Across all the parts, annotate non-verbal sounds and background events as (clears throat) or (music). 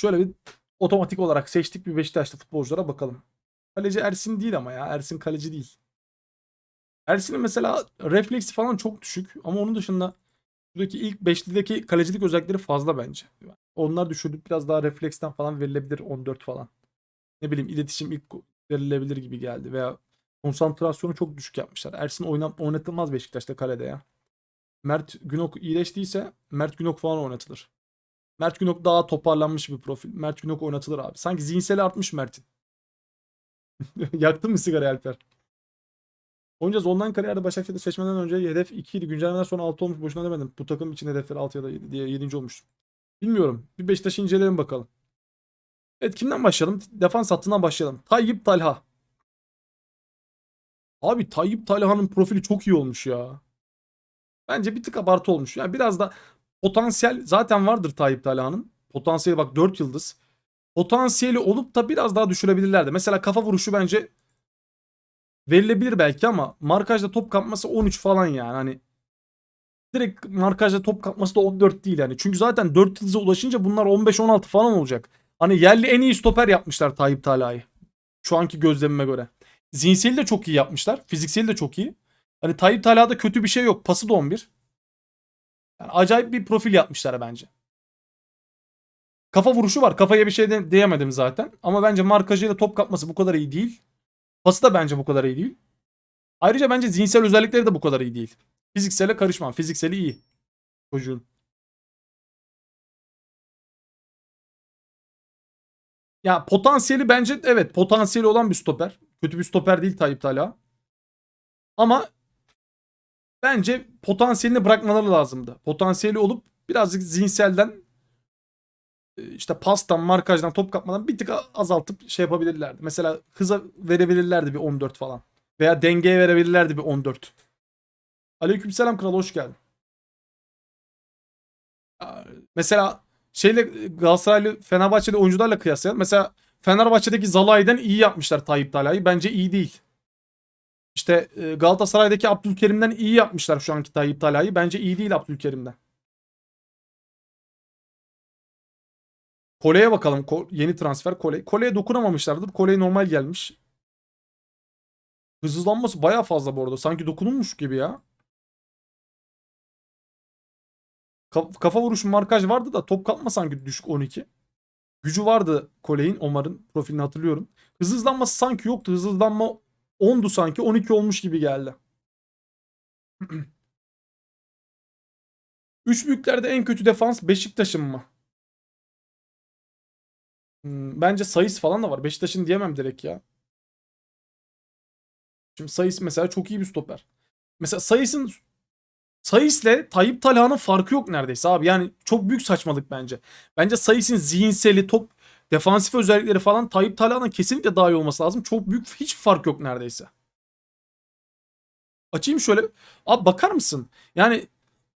Şöyle bir otomatik olarak seçtik bir Beşiktaşlı futbolculara bakalım. Kaleci Ersin değil ama ya. Ersin kaleci değil. Ersin'in mesela refleksi falan çok düşük ama onun dışında buradaki ilk beşlideki kalecilik özellikleri fazla bence. Onlar düşürdük biraz daha refleksten falan verilebilir 14 falan. Ne bileyim iletişim ilk verilebilir gibi geldi veya konsantrasyonu çok düşük yapmışlar. Ersin oynam oynatılmaz Beşiktaş'ta kalede ya. Mert Günok iyileştiyse Mert Günok falan oynatılır. Mert Günok daha toparlanmış bir profil. Mert Günok oynatılır abi. Sanki zihinseli artmış Mert'in. (laughs) Yaktın mı sigarayı Alper? Oynayacağız online kariyerde Başakşehir'de seçmeden önce hedef 2 idi. Güncellemeden sonra 6 olmuş. Boşuna demedim. Bu takım için hedefleri 6 ya da 7 diye 7. olmuş. Bilmiyorum. Bir Beşiktaş'ı inceleyelim bakalım. Evet kimden başlayalım? Defans hattından başlayalım. Tayyip Talha. Abi Tayyip Talha'nın profili çok iyi olmuş ya. Bence bir tık abartı olmuş. Yani biraz da potansiyel zaten vardır Tayyip Talha'nın. Potansiyeli bak 4 yıldız. Potansiyeli olup da biraz daha düşürebilirlerdi. Mesela kafa vuruşu bence verilebilir belki ama markajda top kapması 13 falan yani. Hani direkt markajda top kapması da 14 değil yani. Çünkü zaten 4 yıldıza ulaşınca bunlar 15-16 falan olacak. Hani yerli en iyi stoper yapmışlar Tayyip Talha'yı. Şu anki gözlemime göre. Zihinseli de çok iyi yapmışlar. Fizikseli de çok iyi. Hani Tayyip Talha'da kötü bir şey yok. Pası da 11. Yani acayip bir profil yapmışlar bence. Kafa vuruşu var. Kafaya bir şey de diyemedim zaten. Ama bence markajıyla top kapması bu kadar iyi değil. Pası da bence bu kadar iyi değil. Ayrıca bence zihinsel özellikleri de bu kadar iyi değil. Fiziksele karışmam. Fizikseli iyi. Çocuğun. Ya potansiyeli bence evet potansiyeli olan bir stoper. Kötü bir stoper değil Tayyip Talha. Ama bence potansiyelini bırakmaları lazımdı. Potansiyeli olup birazcık zihinselden e, işte pastan, markajdan, top kapmadan bir tık azaltıp şey yapabilirlerdi. Mesela hıza verebilirlerdi bir 14 falan. Veya dengeye verebilirlerdi bir 14. Aleykümselam kral hoş geldin. Mesela şeyle Galatasaraylı Fenerbahçeli oyuncularla kıyaslayalım. Mesela Fenerbahçe'deki Zalai'den iyi yapmışlar Tayyip Talha'yı. Bence iyi değil. İşte e, Galatasaray'daki Abdülkerim'den iyi yapmışlar şu anki Tayyip Talha'yı. Bence iyi değil Abdülkerim'den. Kole'ye bakalım. Ko- yeni transfer Kole. Kole'ye dokunamamışlardır. Kole'ye normal gelmiş. Hızlanması baya fazla bu arada. Sanki dokunulmuş gibi ya. Ka- kafa vuruşu markaj vardı da top kapma sanki düşük 12. Gücü vardı Kole'in Omar'ın profilini hatırlıyorum. Hız hızlanması sanki yoktu. Hız hızlanma 10'du sanki 12 olmuş gibi geldi. (clears throat) Üç büyüklerde en kötü defans Beşiktaş'ın mı? Hmm, bence Sayıs falan da var. Beşiktaş'ın diyemem direkt ya. Şimdi Sayıs mesela çok iyi bir stoper. Mesela Sayıs'ın Sayıs'le Tayyip Talha'nın farkı yok neredeyse abi. Yani çok büyük saçmalık bence. Bence Sayıs'ın zihinseli, top, defansif özellikleri falan Tayyip Talha'nın kesinlikle daha iyi olması lazım. Çok büyük hiç fark yok neredeyse. Açayım şöyle. Abi bakar mısın? Yani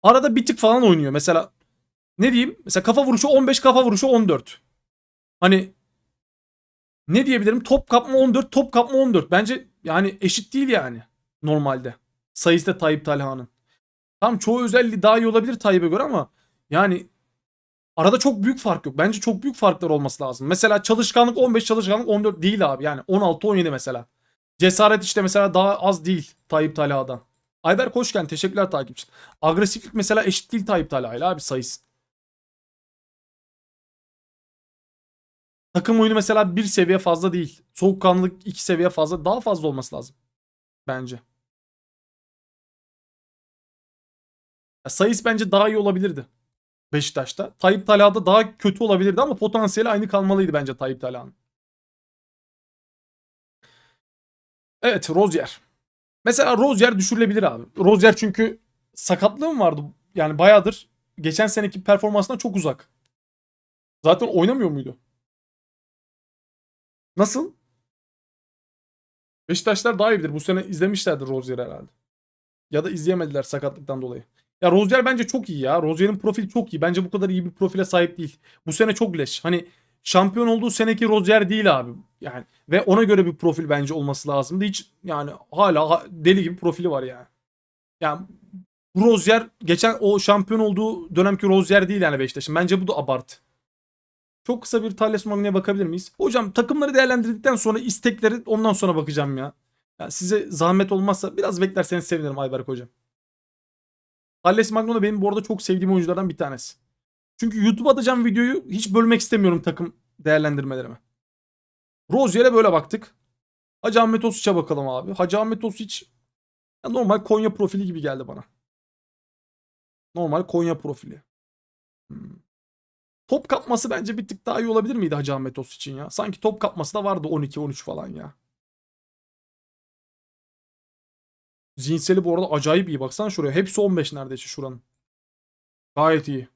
arada bir tık falan oynuyor. Mesela ne diyeyim? Mesela kafa vuruşu 15, kafa vuruşu 14. Hani ne diyebilirim? Top kapma 14, top kapma 14. Bence yani eşit değil yani normalde. Sayısı da Tayyip Talha'nın. Tam çoğu özelliği daha iyi olabilir Tayyip'e göre ama yani arada çok büyük fark yok. Bence çok büyük farklar olması lazım. Mesela çalışkanlık 15, çalışkanlık 14 değil abi. Yani 16, 17 mesela. Cesaret işte mesela daha az değil Tayyip Talha'dan. Ayberk hoş geldin. Teşekkürler takip için. Agresiflik mesela eşit değil Tayyip Talha ile abi sayısı. Takım oyunu mesela bir seviye fazla değil. Soğukkanlılık iki seviye fazla. Daha fazla olması lazım. Bence. Ya Sayıs bence daha iyi olabilirdi. Beşiktaş'ta. Tayyip Talha'da daha kötü olabilirdi ama potansiyeli aynı kalmalıydı bence Tayyip Talha'nın. Evet Rozier. Mesela Rozier düşürülebilir abi. Rozier çünkü sakatlığı mı vardı? Yani bayağıdır geçen seneki performansından çok uzak. Zaten oynamıyor muydu? Nasıl? Beşiktaşlar daha iyi bilir. Bu sene izlemişlerdir Rozier'i herhalde. Ya da izleyemediler sakatlıktan dolayı. Ya Rozier bence çok iyi ya. Rozier'in profili çok iyi. Bence bu kadar iyi bir profile sahip değil. Bu sene çok leş. Hani şampiyon olduğu seneki Rozier değil abi. Yani ve ona göre bir profil bence olması lazımdı. Hiç yani hala ha- deli gibi profili var yani. Yani Rozier geçen o şampiyon olduğu dönemki Rozier değil yani Beşiktaş'ın. Bence bu da abartı. Çok kısa bir Thales Magne'ye bakabilir miyiz? Hocam takımları değerlendirdikten sonra istekleri ondan sonra bakacağım ya. ya size zahmet olmazsa biraz beklerseniz sevinirim Ayberk hocam. Thales Magno da benim bu arada çok sevdiğim oyunculardan bir tanesi. Çünkü YouTube'a atacağım videoyu hiç bölmek istemiyorum takım değerlendirmelerime. Rozier'e böyle baktık. Hacı Ahmet Osuç'a bakalım abi. Hacı Ahmet Osuç normal Konya profili gibi geldi bana. Normal Konya profili. Hmm. Top kapması bence bir tık daha iyi olabilir miydi Hacı Ahmet Osuç için ya? Sanki top kapması da vardı 12-13 falan ya. Zihinseli bu arada acayip iyi. Baksana şuraya. Hepsi 15 neredeyse şuranın. Gayet iyi.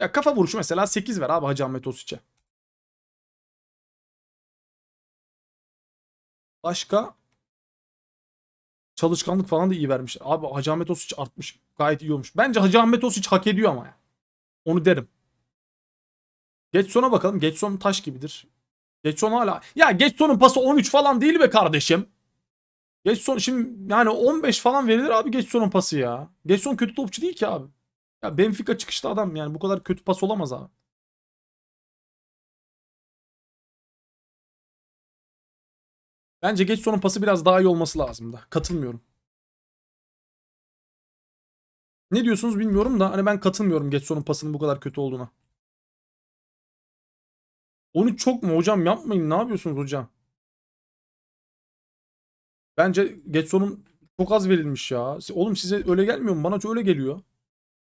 Ya kafa vuruşu mesela 8 ver abi Hacı Ahmet Osuç'a. Başka çalışkanlık falan da iyi vermiş. Abi Hacı Ahmet Osuç artmış. Gayet iyi olmuş. Bence Hacı Ahmet Osuç hak ediyor ama ya. Onu derim. Getson'a bakalım. Getson taş gibidir. Getson hala. Ya Getson'un pası 13 falan değil be kardeşim. Getson şimdi yani 15 falan verilir abi Getson'un pası ya. Getson kötü topçu değil ki abi. Ya Benfica çıkışta adam yani bu kadar kötü pas olamaz abi. Bence Getson'un pası biraz daha iyi olması lazımdı. Katılmıyorum. Ne diyorsunuz bilmiyorum da hani ben katılmıyorum Getson'un pasının bu kadar kötü olduğuna. 13 çok mu hocam yapmayın ne yapıyorsunuz hocam? Bence Getson'un çok az verilmiş ya. Oğlum size öyle gelmiyor mu? Bana öyle geliyor.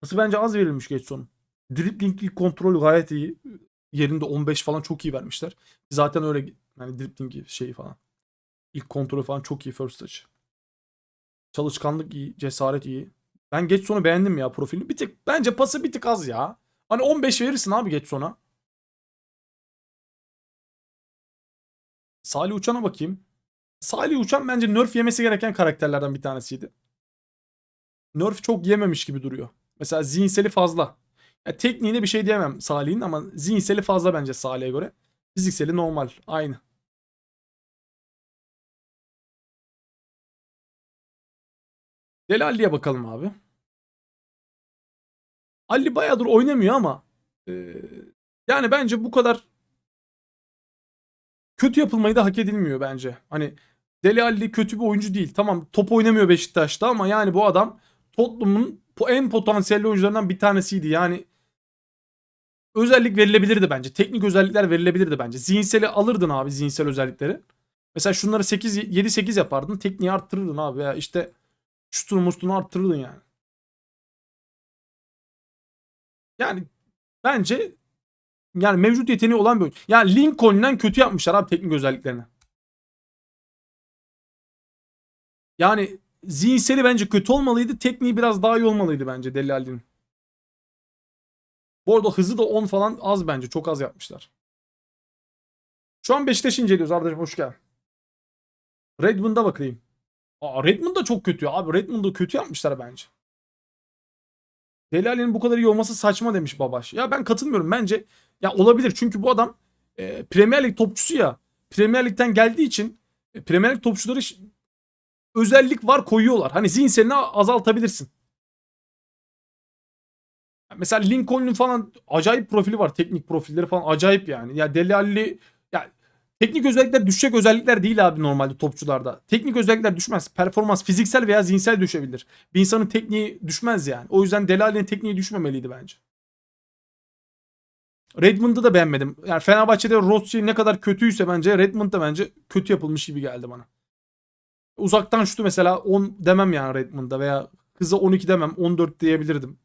Nasıl bence az verilmiş Getson'un. Dribbling kontrolü gayet iyi. Yerinde 15 falan çok iyi vermişler. Zaten öyle yani dribbling şeyi falan. İlk kontrolü falan çok iyi first touch. Çalışkanlık iyi, cesaret iyi. Ben Getson'u beğendim ya profilini. Bir tık bence pası bir tık az ya. Hani 15 verirsin abi Getson'a. Salih Uçan'a bakayım. Salih Uçan bence nerf yemesi gereken karakterlerden bir tanesiydi. Nerf çok yememiş gibi duruyor. Mesela zihinseli fazla. Ya tekniğine bir şey diyemem Salih'in ama zihinseli fazla bence Salih'e göre. Fizikseli normal. Aynı. Deli Ali'ye bakalım abi. Ali bayağıdır oynamıyor ama e, yani bence bu kadar kötü yapılmayı da hak edilmiyor bence. Hani Deli Ali kötü bir oyuncu değil. Tamam top oynamıyor Beşiktaş'ta ama yani bu adam Tottenham'ın en potansiyelli oyuncularından bir tanesiydi. Yani özellik verilebilirdi bence. Teknik özellikler verilebilirdi bence. Zihinseli alırdın abi zihinsel özellikleri. Mesela şunları 8 7 8 yapardın. Tekniği arttırırdın abi ya işte şutunu mustunu arttırırdın yani. Yani bence yani mevcut yeteneği olan bir oyuncu. Yani Lincoln'den kötü yapmışlar abi teknik özelliklerini. Yani zihinseli bence kötü olmalıydı. Tekniği biraz daha iyi olmalıydı bence Deli Ali'nin. Bu arada hızı da 10 falan az bence. Çok az yapmışlar. Şu an Beşiktaş'ı inceliyoruz Arda'cığım hoş geldin. Redmond'a bakayım. Aa, Redmond da çok kötü abi. Redmond'u kötü yapmışlar bence. Deli Ali'nin bu kadar iyi olması saçma demiş Babaş. Ya ben katılmıyorum. Bence ya olabilir. Çünkü bu adam e, Premier Lig topçusu ya. Premier Lig'den geldiği için e, Premier Lig topçuları özellik var koyuyorlar. Hani zihinselini azaltabilirsin. Mesela Lincoln'un falan acayip profili var. Teknik profilleri falan acayip yani. Ya Deli Ali ya teknik özellikler düşecek özellikler değil abi normalde topçularda. Teknik özellikler düşmez. Performans fiziksel veya zihinsel düşebilir. Bir insanın tekniği düşmez yani. O yüzden Deli Ali'nin tekniği düşmemeliydi bence. Redmond'u da beğenmedim. Yani Fenerbahçe'de Rothschild ne kadar kötüyse bence Redmond da bence kötü yapılmış gibi geldi bana. Uzaktan şutu mesela 10 demem yani Redmond'da veya hızı 12 demem 14 diyebilirdim.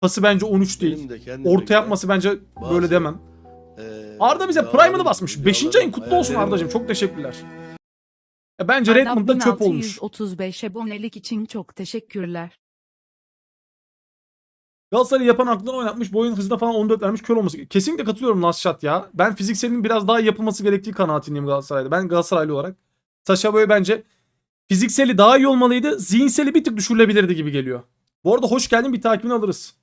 Pası bence 13 değil. De Orta yapması bence bazı, böyle demem. eee, Arda bize Prime'ını basmış. 5. yağların ayın kutlu olsun Arda'cığım. Çok teşekkürler. Ya bence Redmond'da çöp olmuş. 1635 abonelik için çok teşekkürler. Galatasaray'ı yapan aklını oynatmış. Boyun hızına falan 14 vermiş. Kör olması. Kesinlikle katılıyorum Nasşat ya. Ben fizikselinin biraz daha yapılması gerektiği kanaatindeyim Galatasaray'da. Ben Galatasaraylı olarak. Saşa Boy bence fizikseli daha iyi olmalıydı. Zihinseli bir tık düşürülebilirdi gibi geliyor. Bu arada hoş geldin bir takibini alırız.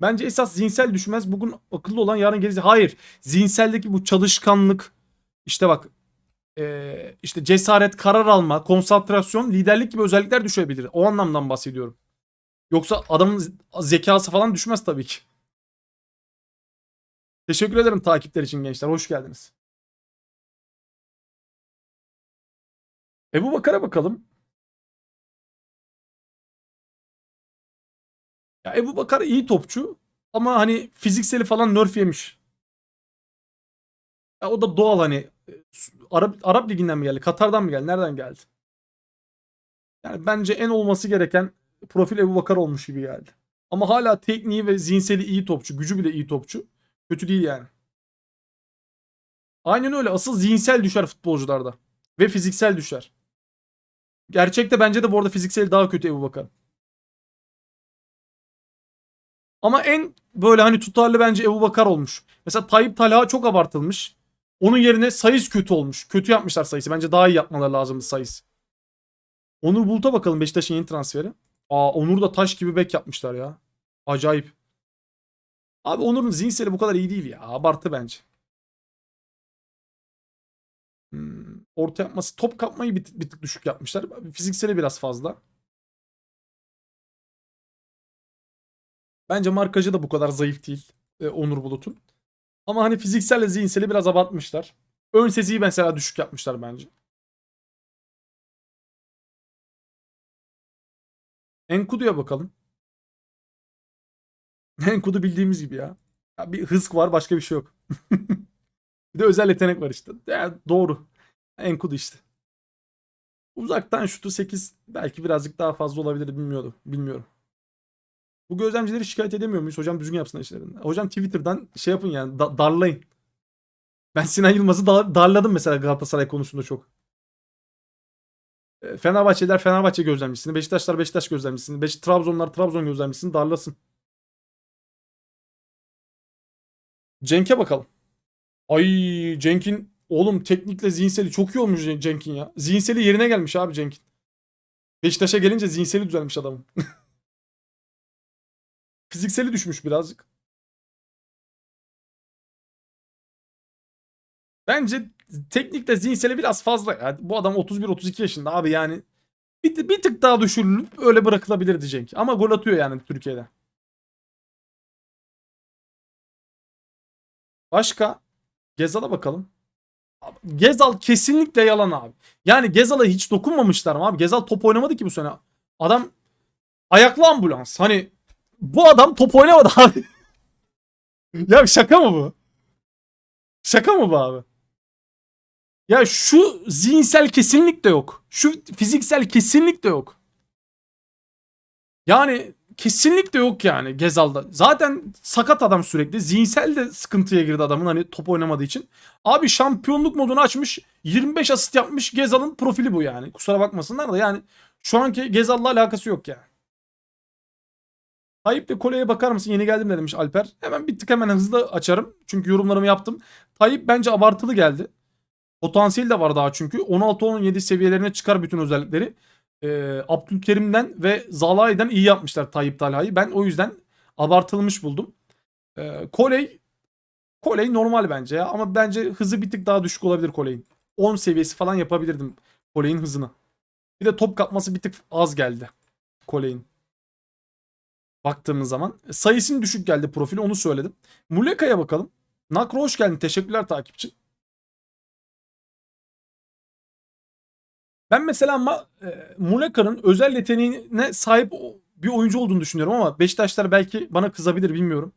Bence esas zihinsel düşmez. Bugün akıllı olan yarın gerisi. Hayır. Zihinseldeki bu çalışkanlık işte bak işte cesaret, karar alma, konsantrasyon, liderlik gibi özellikler düşebilir. O anlamdan bahsediyorum. Yoksa adamın zekası falan düşmez tabii ki. Teşekkür ederim takipler için gençler. Hoş geldiniz. Ebu Bakar'a bakalım. Ya Ebu Bakar iyi topçu ama hani fizikseli falan nerf yemiş. Ya o da doğal hani Arap Arap liginden mi geldi? Katar'dan mı geldi? Nereden geldi? Yani bence en olması gereken profil Ebu Bakar olmuş gibi geldi. Ama hala tekniği ve zihinseli iyi topçu. Gücü bile iyi topçu. Kötü değil yani. Aynen öyle. Asıl zihinsel düşer futbolcularda. Ve fiziksel düşer. Gerçekte bence de bu arada fiziksel daha kötü Ebu Bakar. Ama en böyle hani tutarlı bence Ebu Bakar olmuş. Mesela Tayyip Talha çok abartılmış. Onun yerine Sayıs kötü olmuş. Kötü yapmışlar Sayıs'ı. Bence daha iyi yapmaları lazımdı Sayıs. Onur Bulut'a bakalım Beşiktaş'ın yeni transferi. Aa Onur da taş gibi bek yapmışlar ya. Acayip. Abi Onur'un zihinseli bu kadar iyi değil ya. Abartı bence. Hmm, orta yapması, top kapmayı bir, bir tık düşük yapmışlar. Fizikseli biraz fazla. Bence markajı da bu kadar zayıf değil. e, Onur Bulut'un. Ama hani fizikselle zihinseli biraz abartmışlar. Ön sesiyi mesela düşük yapmışlar bence. Enkudu'ya bakalım. (laughs) Enkudu bildiğimiz gibi ya. ya. Bir hız var başka bir şey yok. (laughs) bir de özel yetenek var işte. Yani doğru. Enkudu işte. Uzaktan şutu 8 belki birazcık daha fazla olabilir bilmiyorum. Bilmiyorum. Bu gözlemcileri şikayet edemiyor muyuz? Hocam düzgün yapsın işlerini. Hocam Twitter'dan şey yapın yani da- darlayın. Ben Sinan Yılmaz'ı da- darladım mesela Galatasaray konusunda çok. E, Fenerbahçeliler Fenerbahçe gözlemcisini, Beşiktaşlar Beşiktaş gözlemcisini, Beş Trabzonlar Trabzon gözlemcisini darlasın. Cenk'e bakalım. Ay Cenk'in oğlum teknikle zihinseli çok iyi olmuş Cen- Cenk'in ya. Zihinseli yerine gelmiş abi Cenk'in. Beşiktaş'a gelince zihinseli düzelmiş adamın. (laughs) Fizikseli düşmüş birazcık. Bence teknikle zihinseli biraz fazla. ya. bu adam 31-32 yaşında abi yani. Bir, bir tık daha düşürülüp öyle bırakılabilirdi Cenk. Ama gol atıyor yani Türkiye'de. Başka? Gezal'a bakalım. Gezal kesinlikle yalan abi. Yani Gezal'a hiç dokunmamışlar mı abi? Gezal top oynamadı ki bu sene. Adam ayaklı ambulans. Hani bu adam top oynamadı (laughs) abi. ya şaka mı bu? Şaka mı bu abi? Ya şu zihinsel kesinlikle yok. Şu fiziksel kesinlikle yok. Yani kesinlikle yok yani Gezal'da. Zaten sakat adam sürekli. Zihinsel de sıkıntıya girdi adamın hani top oynamadığı için. Abi şampiyonluk modunu açmış. 25 asist yapmış. Gezal'ın profili bu yani. Kusura bakmasınlar da yani şu anki Gezal'la alakası yok yani. Tayyip'le Kole'ye bakar mısın? Yeni geldim de demiş Alper. Hemen bir tık hemen hızlı açarım. Çünkü yorumlarımı yaptım. Tayyip bence abartılı geldi. Potansiyeli de var daha çünkü. 16-17 seviyelerine çıkar bütün özellikleri. Ee, Abdülkerim'den ve Zalai'den iyi yapmışlar Tayyip Talha'yı. Ben o yüzden abartılmış buldum. Ee, Koley Koley normal bence ya. Ama bence hızı bir tık daha düşük olabilir Koley'in. 10 seviyesi falan yapabilirdim Koley'in hızını. Bir de top kapması bir tık az geldi Koley'in baktığımız zaman. Sayısının düşük geldi profili onu söyledim. Muleka'ya bakalım. Nakro hoş geldin. Teşekkürler takipçi. Ben mesela Ma e, Muleka'nın özel yeteneğine sahip bir oyuncu olduğunu düşünüyorum ama Beşiktaşlar belki bana kızabilir bilmiyorum.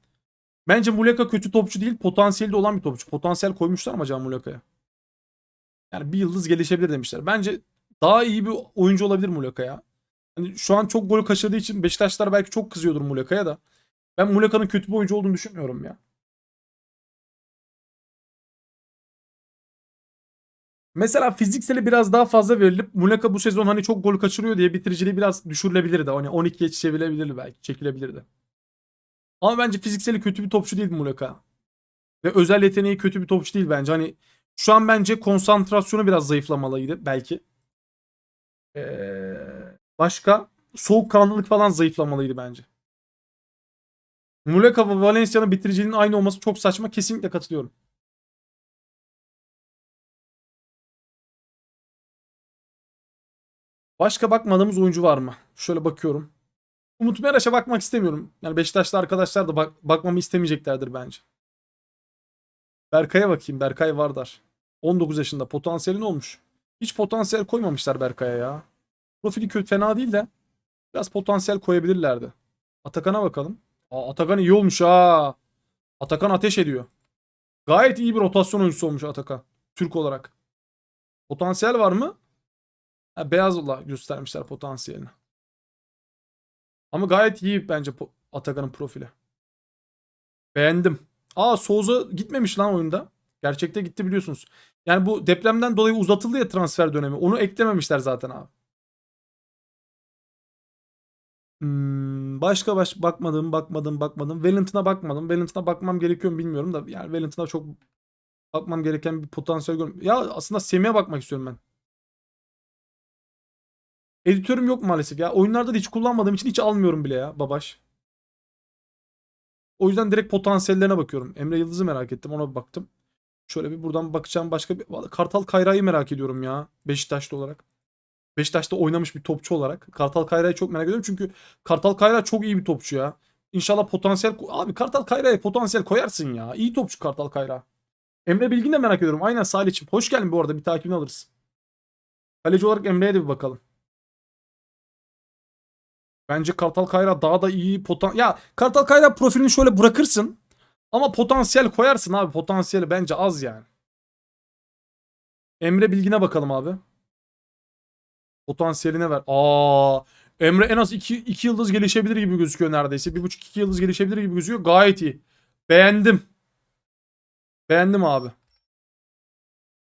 Bence Muleka kötü topçu değil, potansiyeli olan bir topçu. Potansiyel koymuşlar mı acaba Muleka'ya? Yani bir yıldız gelişebilir demişler. Bence daha iyi bir oyuncu olabilir Muleka ya. Hani şu an çok gol kaçırdığı için Beşiktaşlar belki çok kızıyordur Muleka'ya da. Ben Muleka'nın kötü bir oyuncu olduğunu düşünmüyorum ya. Mesela fizikseli biraz daha fazla verilip Muleka bu sezon hani çok gol kaçırıyor diye bitiriciliği biraz düşürülebilirdi. Hani 12'ye çevirebilirdi belki. Çekilebilirdi. Ama bence fizikseli kötü bir topçu değil Muleka. Ve özel yeteneği kötü bir topçu değil bence. Hani şu an bence konsantrasyonu biraz zayıflamalıydı belki. Ee, başka? Soğukkanlılık falan zayıflamalıydı bence. Muleka ve Valencia'nın bitiriciliğinin aynı olması çok saçma. Kesinlikle katılıyorum. Başka bakmadığımız oyuncu var mı? Şöyle bakıyorum. Umut Meraş'a bakmak istemiyorum. Yani Beşiktaşlı arkadaşlar da bak bakmamı istemeyeceklerdir bence. Berkay'a bakayım. Berkay Vardar. 19 yaşında. Potansiyeli ne olmuş? Hiç potansiyel koymamışlar Berkay'a ya. Profili kötü fena değil de biraz potansiyel koyabilirlerdi. Atakan'a bakalım. Aa, Atakan iyi olmuş ha. Atakan ateş ediyor. Gayet iyi bir rotasyon oyuncusu olmuş Atakan. Türk olarak. Potansiyel var mı? Ha, Beyaz'la göstermişler potansiyelini. Ama gayet iyi bence Atakan'ın profili. Beğendim. Aa Souza gitmemiş lan oyunda. Gerçekte gitti biliyorsunuz. Yani bu depremden dolayı uzatıldı ya transfer dönemi. Onu eklememişler zaten abi. Hmm, başka baş bakmadım, bakmadım, bakmadım. Wellington'a bakmadım. Wellington'a bakmam gerekiyor mu bilmiyorum da yani Wellington'a çok bakmam gereken bir potansiyel görmüyorum. Ya aslında Semih'e bakmak istiyorum ben. Editörüm yok maalesef ya. Oyunlarda da hiç kullanmadığım için hiç almıyorum bile ya babaş. O yüzden direkt potansiyellerine bakıyorum. Emre Yıldız'ı merak ettim. Ona bir baktım. Şöyle bir buradan bakacağım başka bir... Kartal Kayra'yı merak ediyorum ya. Beşiktaşlı olarak. Beşiktaş'ta oynamış bir topçu olarak. Kartal Kayra'yı çok merak ediyorum. Çünkü Kartal Kayra çok iyi bir topçu ya. İnşallah potansiyel... Abi Kartal Kayra'ya potansiyel koyarsın ya. İyi topçu Kartal Kayra. Emre Bilgin de merak ediyorum. Aynen Salih'ciğim. Hoş geldin bu arada. Bir takibini alırız. Kaleci olarak Emre'ye de bir bakalım. Bence Kartal Kayra daha da iyi potan... Ya Kartal Kayra profilini şöyle bırakırsın. Ama potansiyel koyarsın abi. Potansiyeli bence az yani. Emre Bilgin'e bakalım abi. Potansiyeline ver. Aa, Emre en az 2 2 yıldız gelişebilir gibi gözüküyor neredeyse. 1,5-2 yıldız gelişebilir gibi gözüküyor. Gayet iyi. Beğendim. Beğendim abi.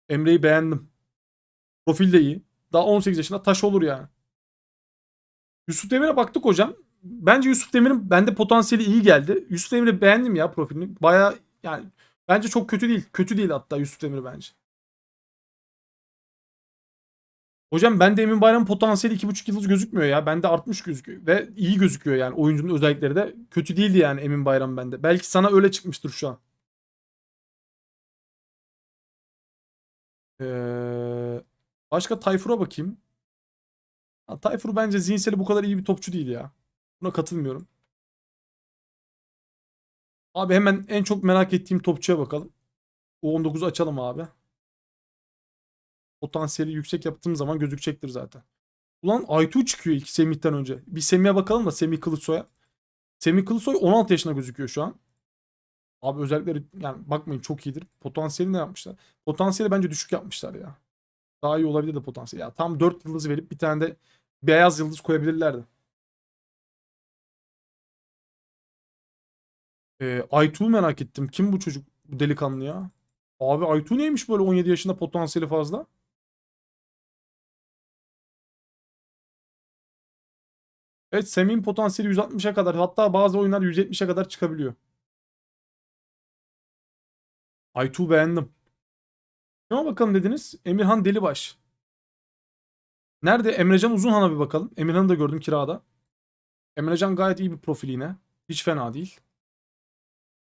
Emre'yi beğendim. Profil de iyi. Daha 18 yaşında taş olur yani. Yusuf Demir'e baktık hocam. Bence Yusuf Demir'in bende potansiyeli iyi geldi. Yusuf Demir'i beğendim ya profilini. Baya yani bence çok kötü değil. Kötü değil hatta Yusuf Demir bence. Hocam bende Emin Bayram'ın potansiyeli 2,5 yıldız gözükmüyor ya. Bende artmış gözüküyor. Ve iyi gözüküyor yani. Oyuncunun özellikleri de kötü değildi yani Emin Bayram bende. Belki sana öyle çıkmıştır şu an. Ee, başka Tayfur'a bakayım. Tayfur bence zihinseli bu kadar iyi bir topçu değil ya. Buna katılmıyorum. Abi hemen en çok merak ettiğim topçuya bakalım. U19'u açalım abi. Potansiyeli yüksek yaptığım zaman gözükecektir zaten. Ulan Aytu çıkıyor ilk Semih'ten önce. Bir Semih'e bakalım da Semih Kılıçsoy'a. Semih Kılıçsoy 16 yaşında gözüküyor şu an. Abi özellikleri yani bakmayın çok iyidir. Potansiyeli ne yapmışlar? Potansiyeli bence düşük yapmışlar ya. Daha iyi olabilir de potansiyel. Ya tam 4 yıldız verip bir tane de beyaz yıldız koyabilirlerdi. Ee, Aytu'yu merak ettim. Kim bu çocuk? Bu delikanlı ya. Abi Aytu neymiş böyle 17 yaşında potansiyeli fazla? Evet Semih'in potansiyeli 160'a kadar hatta bazı oyunlar 170'e kadar çıkabiliyor. Aytu beğendim. Ne bakalım dediniz? Emirhan Delibaş. Nerede? Emrecan Uzunhan'a bir bakalım. Emirhan'ı da gördüm kirada. Emrecan gayet iyi bir profil yine. Hiç fena değil.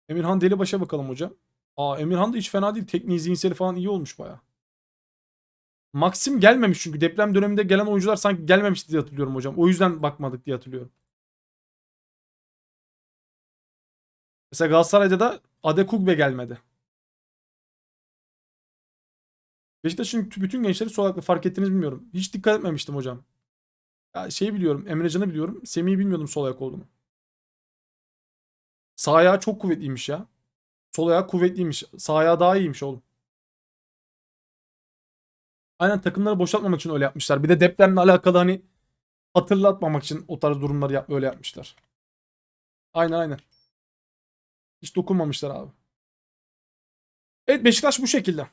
Emirhan Delibaş'a bakalım hocam. Aa Emirhan da hiç fena değil. Tekniği zihinseli falan iyi olmuş baya. Maxim gelmemiş çünkü deprem döneminde gelen oyuncular sanki gelmemişti diye hatırlıyorum hocam. O yüzden bakmadık diye hatırlıyorum. Mesela Galatasaray'da da Adekugbe gelmedi. Beşiktaş'ın bütün gençleri sol ayaklı fark ettiniz bilmiyorum. Hiç dikkat etmemiştim hocam. Ya şeyi biliyorum. Emrecan'ı biliyorum. Semih'i bilmiyordum sol ayak olduğunu. Sağ ayağı çok kuvvetliymiş ya. Sol ayağı kuvvetliymiş. Sağ ayağı daha iyiymiş oğlum. Aynen takımları boşaltmamak için öyle yapmışlar. Bir de depremle alakalı hani hatırlatmamak için o tarz durumları yap öyle yapmışlar. Aynen aynen. Hiç dokunmamışlar abi. Evet Beşiktaş bu şekilde.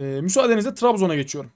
Ee, müsaadenizle Trabzon'a geçiyorum.